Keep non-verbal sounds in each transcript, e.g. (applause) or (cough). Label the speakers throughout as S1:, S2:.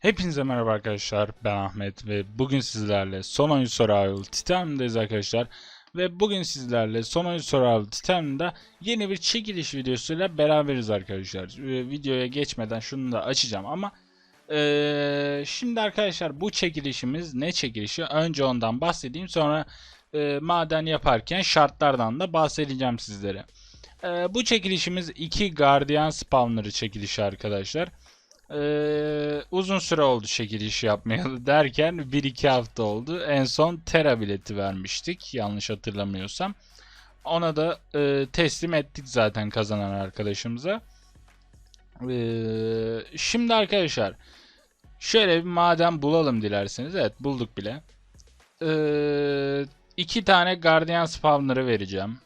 S1: Hepinize merhaba arkadaşlar. Ben Ahmet ve bugün sizlerle son oyun Survival Titan'dayız arkadaşlar. Ve bugün sizlerle son oyun Survival Titan'da yeni bir çekiliş videosuyla beraberiz arkadaşlar. Videoya geçmeden şunu da açacağım ama ee, şimdi arkadaşlar bu çekilişimiz ne çekilişi? Önce ondan bahsedeyim sonra ee, maden yaparken şartlardan da bahsedeceğim sizlere. Ee, bu çekilişimiz iki Guardian Spawner'ı çekilişi arkadaşlar. Ee, uzun süre oldu çekiliş yapmayalı (laughs) derken 1-2 hafta oldu. En son Terra bileti vermiştik yanlış hatırlamıyorsam. Ona da e, teslim ettik zaten kazanan arkadaşımıza. Ee, şimdi arkadaşlar şöyle bir maden bulalım dilerseniz. Evet bulduk bile. Ee, iki tane Guardian Spawner'ı vereceğim.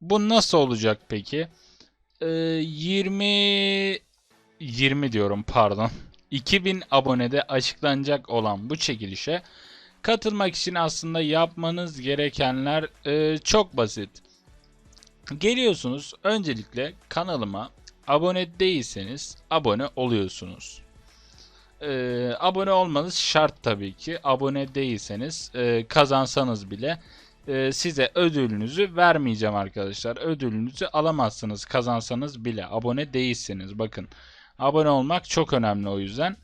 S1: Bu nasıl olacak peki? Ee, 20 20 diyorum pardon. 2000 abonede açıklanacak olan bu çekilişe katılmak için aslında yapmanız gerekenler e, çok basit. Geliyorsunuz öncelikle kanalıma abone değilseniz abone oluyorsunuz. E, abone olmanız şart tabii ki. Abone değilseniz e, kazansanız bile e, size ödülünüzü vermeyeceğim arkadaşlar. Ödülünüzü alamazsınız kazansanız bile. Abone değilseniz bakın. Abone olmak çok önemli o yüzden.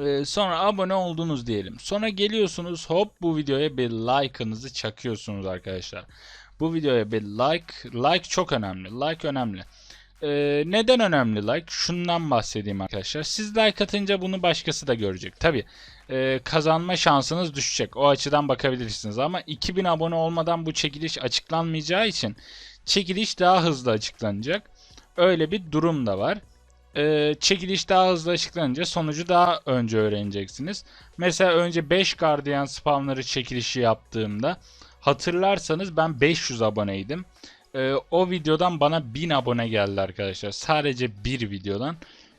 S1: Ee, sonra abone oldunuz diyelim. Sonra geliyorsunuz hop bu videoya bir like'ınızı çakıyorsunuz arkadaşlar. Bu videoya bir like. Like çok önemli. Like önemli. Ee, neden önemli like? Şundan bahsedeyim arkadaşlar. Siz like atınca bunu başkası da görecek. Tabi e, kazanma şansınız düşecek. O açıdan bakabilirsiniz. Ama 2000 abone olmadan bu çekiliş açıklanmayacağı için çekiliş daha hızlı açıklanacak. Öyle bir durum da var e, çekiliş daha hızlı açıklanınca sonucu daha önce öğreneceksiniz. Mesela önce 5 Guardian spawner'ı çekilişi yaptığımda hatırlarsanız ben 500 aboneydim. E, o videodan bana 1000 abone geldi arkadaşlar. Sadece bir videodan.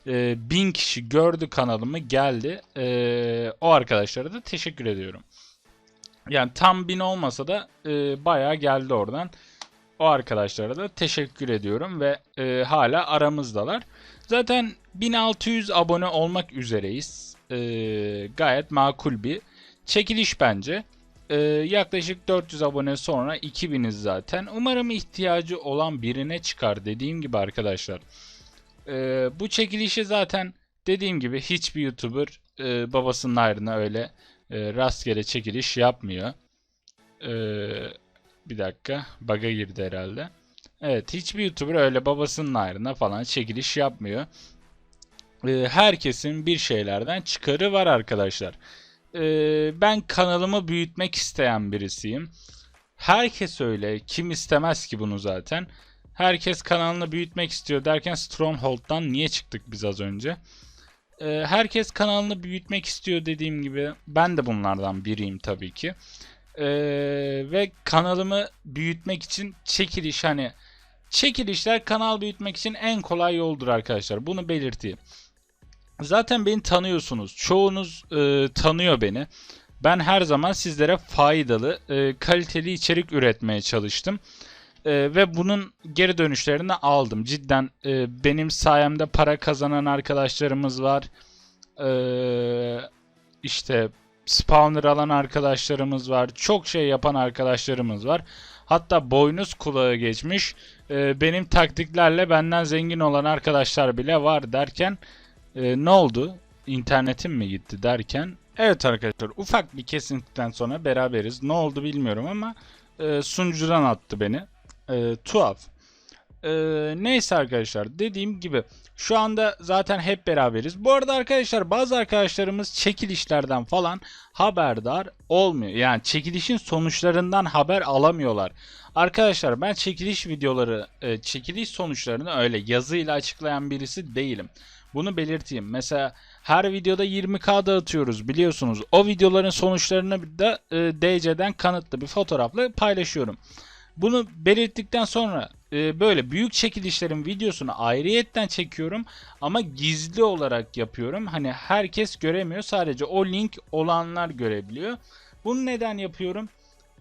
S1: E, 1000 kişi gördü kanalımı geldi. E, o arkadaşlara da teşekkür ediyorum. Yani tam 1000 olmasa da e, bayağı geldi oradan. O arkadaşlara da teşekkür ediyorum ve e, hala aramızdalar. Zaten 1600 abone olmak üzereyiz. E, gayet makul bir çekiliş bence. E, yaklaşık 400 abone sonra 2000'iz zaten. Umarım ihtiyacı olan birine çıkar dediğim gibi arkadaşlar. E, bu çekilişi zaten dediğim gibi hiçbir YouTuber e, babasının ayrına öyle e, rastgele çekiliş yapmıyor. Eee bir dakika. Bug'a girdi herhalde. Evet hiçbir YouTuber öyle babasının ayrına falan çekiliş yapmıyor. Ee, herkesin bir şeylerden çıkarı var arkadaşlar. Ee, ben kanalımı büyütmek isteyen birisiyim. Herkes öyle. Kim istemez ki bunu zaten. Herkes kanalını büyütmek istiyor derken Stronghold'dan niye çıktık biz az önce? Ee, herkes kanalını büyütmek istiyor dediğim gibi. Ben de bunlardan biriyim tabii ki. Ee, ve kanalımı büyütmek için çekiliş hani çekilişler kanal büyütmek için en kolay yoldur arkadaşlar. Bunu belirteyim. Zaten beni tanıyorsunuz. Çoğunuz e, tanıyor beni. Ben her zaman sizlere faydalı, e, kaliteli içerik üretmeye çalıştım. E, ve bunun geri dönüşlerini aldım. Cidden e, benim sayemde para kazanan arkadaşlarımız var. E, işte spawner alan arkadaşlarımız var. Çok şey yapan arkadaşlarımız var. Hatta boynuz kulağı geçmiş. E, benim taktiklerle benden zengin olan arkadaşlar bile var derken e, ne oldu? İnternetim mi gitti derken Evet arkadaşlar ufak bir kesintiden sonra beraberiz. Ne oldu bilmiyorum ama e, sunucudan attı beni. E, tuhaf. E, neyse arkadaşlar dediğim gibi şu anda zaten hep beraberiz. Bu arada arkadaşlar bazı arkadaşlarımız çekilişlerden falan haberdar olmuyor. Yani çekilişin sonuçlarından haber alamıyorlar. Arkadaşlar ben çekiliş videoları, e, çekiliş sonuçlarını öyle yazıyla açıklayan birisi değilim. Bunu belirteyim. Mesela her videoda 20k dağıtıyoruz biliyorsunuz. O videoların sonuçlarını da e, DC'den kanıtlı bir fotoğrafla paylaşıyorum. Bunu belirttikten sonra e, böyle büyük çekilişlerin videosunu ayrıyetten çekiyorum ama gizli olarak yapıyorum. Hani herkes göremiyor. Sadece o link olanlar görebiliyor. Bunu neden yapıyorum?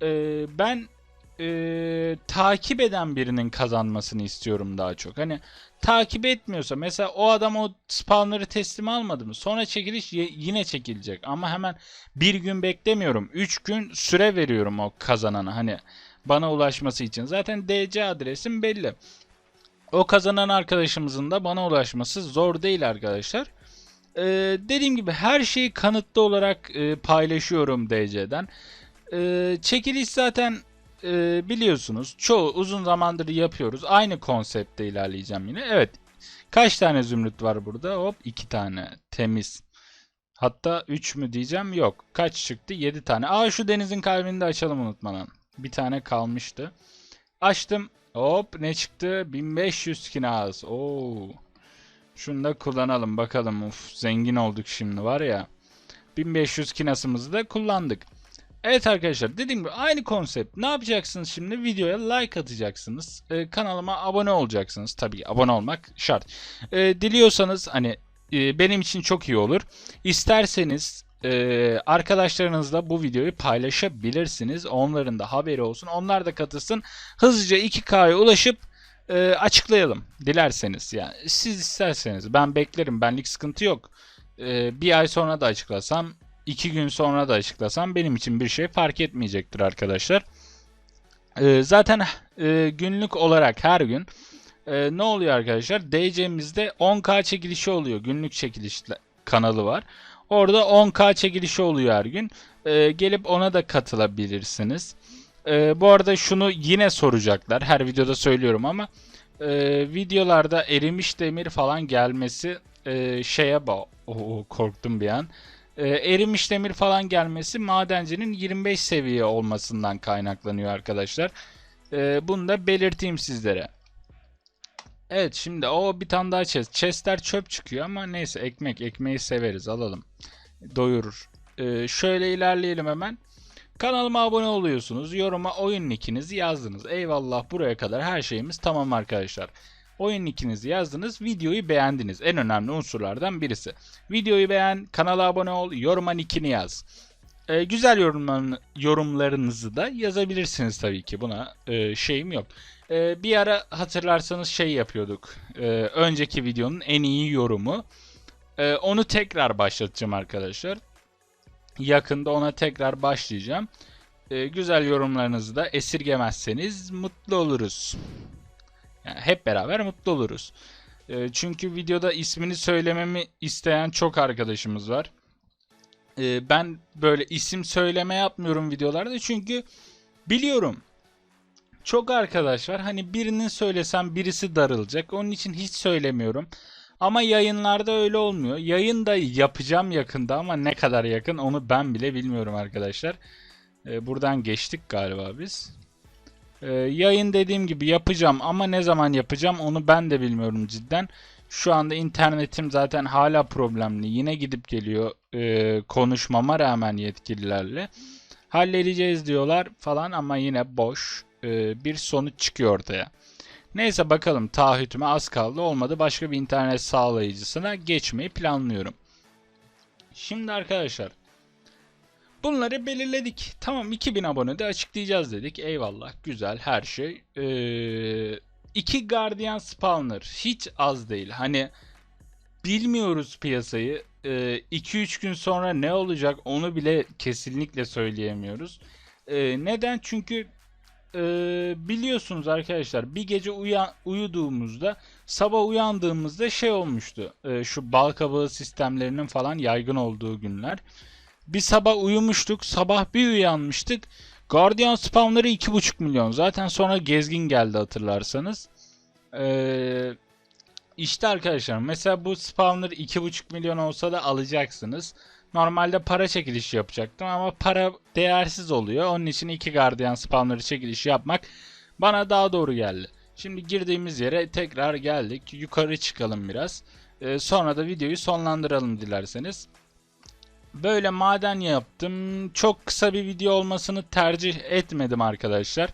S1: E, ben e, takip eden birinin kazanmasını istiyorum daha çok. Hani takip etmiyorsa mesela o adam o spawnları teslim almadı mı? Sonra çekiliş yine çekilecek. Ama hemen bir gün beklemiyorum. 3 gün süre veriyorum o kazanana. Hani bana ulaşması için. Zaten DC adresim belli. O kazanan arkadaşımızın da bana ulaşması zor değil arkadaşlar. Ee, dediğim gibi her şeyi kanıtlı olarak e, paylaşıyorum DC'den. Ee, çekiliş zaten e, biliyorsunuz çoğu uzun zamandır yapıyoruz. Aynı konsepte ilerleyeceğim yine. Evet. Kaç tane zümrüt var burada? Hop iki tane. Temiz. Hatta 3 mü diyeceğim? Yok. Kaç çıktı? 7 tane. Aa şu denizin kalbini de açalım unutmadan. Bir tane kalmıştı. Açtım. Hop ne çıktı? 1500 kinaz. Oo. Şunu da kullanalım bakalım. Uf zengin olduk şimdi var ya. 1500 kinasımızı da kullandık. Evet arkadaşlar dediğim gibi aynı konsept. Ne yapacaksınız şimdi? Videoya like atacaksınız. Ee, kanalıma abone olacaksınız. Tabii abone olmak şart. Ee, diliyorsanız hani e, benim için çok iyi olur. İsterseniz e, arkadaşlarınızla bu videoyu paylaşabilirsiniz. Onların da haberi olsun. Onlar da katılsın. Hızlıca 2K'ya ulaşıp e, açıklayalım. Dilerseniz yani. Siz isterseniz. Ben beklerim. Benlik sıkıntı yok. E, bir ay sonra da açıklasam iki gün sonra da açıklasam benim için bir şey fark etmeyecektir arkadaşlar. Ee, zaten e, günlük olarak her gün e, ne oluyor arkadaşlar? DC'mizde 10K çekilişi oluyor. Günlük çekiliş kanalı var. Orada 10K çekilişi oluyor her gün. Ee, gelip ona da katılabilirsiniz. Ee, bu arada şunu yine soracaklar. Her videoda söylüyorum ama e, videolarda erimiş demir falan gelmesi e, şeye bağ. Oo, korktum bir an e, erimiş demir falan gelmesi madencinin 25 seviye olmasından kaynaklanıyor arkadaşlar. E, bunu da belirteyim sizlere. Evet şimdi o bir tane daha chest. Chestler çöp çıkıyor ama neyse ekmek. Ekmeği severiz alalım. Doyurur. E, şöyle ilerleyelim hemen. Kanalıma abone oluyorsunuz. Yoruma oyun nickinizi yazdınız. Eyvallah buraya kadar her şeyimiz tamam arkadaşlar. Oyun nickinizi yazdınız, videoyu beğendiniz. En önemli unsurlardan birisi. Videoyu beğen, kanala abone ol, yoruma nickini yaz. Ee, güzel yorumlarını, yorumlarınızı da yazabilirsiniz tabii ki. Buna e, şeyim yok. Ee, bir ara hatırlarsanız şey yapıyorduk. Ee, önceki videonun en iyi yorumu. Ee, onu tekrar başlatacağım arkadaşlar. Yakında ona tekrar başlayacağım. Ee, güzel yorumlarınızı da esirgemezseniz mutlu oluruz. Yani hep beraber mutlu oluruz. E, çünkü videoda ismini söylememi isteyen çok arkadaşımız var. E, ben böyle isim söyleme yapmıyorum videolarda çünkü biliyorum. Çok arkadaş var. Hani birinin söylesem birisi darılacak. Onun için hiç söylemiyorum. Ama yayınlarda öyle olmuyor. Yayın da yapacağım yakında ama ne kadar yakın onu ben bile bilmiyorum arkadaşlar. E, buradan geçtik galiba biz. Ee, yayın dediğim gibi yapacağım ama ne zaman yapacağım onu ben de bilmiyorum cidden. Şu anda internetim zaten hala problemli. Yine gidip geliyor e, konuşmama rağmen yetkililerle. Halledeceğiz diyorlar falan ama yine boş e, bir sonuç çıkıyor ortaya. Neyse bakalım taahhütüme az kaldı olmadı başka bir internet sağlayıcısına geçmeyi planlıyorum. Şimdi arkadaşlar Bunları belirledik. Tamam 2000 abone de açıklayacağız dedik. Eyvallah güzel her şey. Ee, iki Guardian Spawner hiç az değil. Hani bilmiyoruz piyasayı. 2-3 ee, gün sonra ne olacak onu bile kesinlikle söyleyemiyoruz. Ee, neden? Çünkü e, biliyorsunuz arkadaşlar bir gece uyan, uyuduğumuzda sabah uyandığımızda şey olmuştu. E, şu bal kabağı sistemlerinin falan yaygın olduğu günler. Bir sabah uyumuştuk. Sabah bir uyanmıştık. Guardian spawnları 2.5 milyon. Zaten sonra gezgin geldi hatırlarsanız. Ee, işte arkadaşlar mesela bu spawner 2.5 milyon olsa da alacaksınız. Normalde para çekilişi yapacaktım ama para değersiz oluyor. Onun için iki Guardian spawner'ı çekilişi yapmak bana daha doğru geldi. Şimdi girdiğimiz yere tekrar geldik. Yukarı çıkalım biraz. Ee, sonra da videoyu sonlandıralım dilerseniz. Böyle maden yaptım. Çok kısa bir video olmasını tercih etmedim arkadaşlar.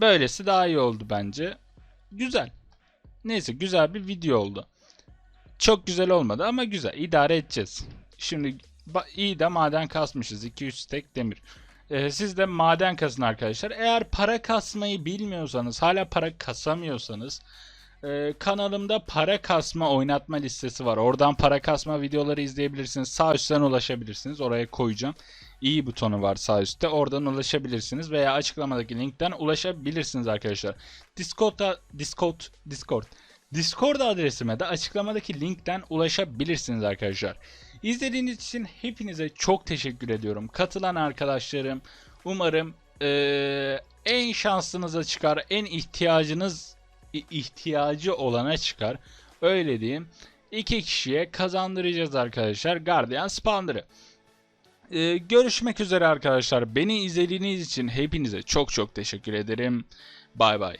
S1: Böylesi daha iyi oldu bence. Güzel. Neyse güzel bir video oldu. Çok güzel olmadı ama güzel. İdare edeceğiz. Şimdi iyi de maden kasmışız. 200 tek demir. Ee, siz de maden kasın arkadaşlar. Eğer para kasmayı bilmiyorsanız, hala para kasamıyorsanız Ee, kanalımda para kasma oynatma listesi var. Oradan para kasma videoları izleyebilirsiniz. Sağ üstten ulaşabilirsiniz. Oraya koyacağım. İyi butonu var sağ üstte. Oradan ulaşabilirsiniz veya açıklamadaki linkten ulaşabilirsiniz arkadaşlar. Discord'a Discord Discord Discord adresime de açıklamadaki linkten ulaşabilirsiniz arkadaşlar. İzlediğiniz için hepinize çok teşekkür ediyorum. Katılan arkadaşlarım umarım eee, en şansınıza çıkar, en ihtiyacınız ihtiyacı olana çıkar. Öyle diyeyim. İki kişiye kazandıracağız arkadaşlar Guardian Spawn'ları. Ee, görüşmek üzere arkadaşlar. Beni izlediğiniz için hepinize çok çok teşekkür ederim. Bay bay.